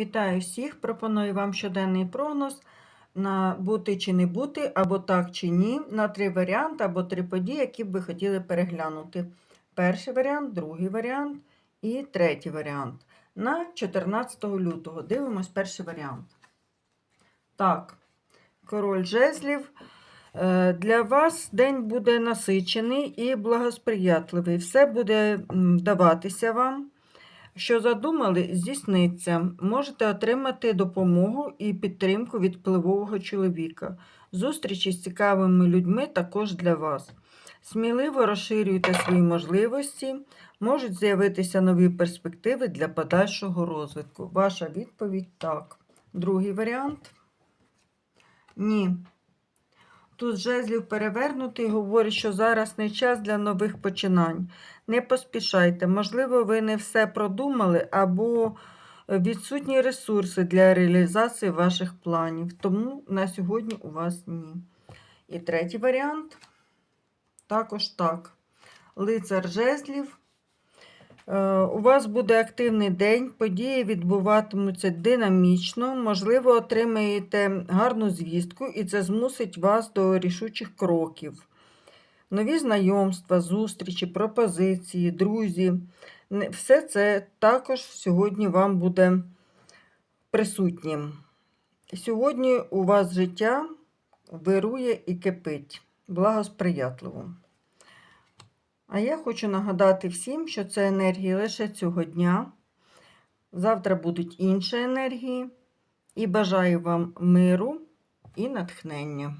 Вітаю всіх! Пропоную вам щоденний прогноз на бути чи не бути, або так чи ні, на три варіанти або три події, які б ви хотіли переглянути. Перший варіант, другий варіант і третій варіант. На 14 лютого дивимось перший варіант. Так, король жезлів. Е, Для вас день буде насичений і благосприятливий. Все буде даватися вам. Що задумали, здійсниться. Можете отримати допомогу і підтримку від впливового чоловіка. Зустрічі з цікавими людьми також для вас. Сміливо розширюйте свої можливості, можуть з'явитися нові перспективи для подальшого розвитку. Ваша відповідь так. Другий варіант. Ні. Тут жезлів перевернутий говорить, що зараз не час для нових починань. Не поспішайте. Можливо, ви не все продумали або відсутні ресурси для реалізації ваших планів. Тому на сьогодні у вас ні. І третій варіант також так. Лицар жезлів. Е, У вас буде активний день, події відбуватимуться динамічно, можливо, отримаєте гарну звістку, і це змусить вас до рішучих кроків. Нові знайомства, зустрічі, пропозиції, друзі. Все це також сьогодні вам буде присутнім. Сьогодні у вас життя вирує і кипить, благосприятливо. А я хочу нагадати всім, що це енергії лише цього дня. Завтра будуть інші енергії. І бажаю вам миру і натхнення.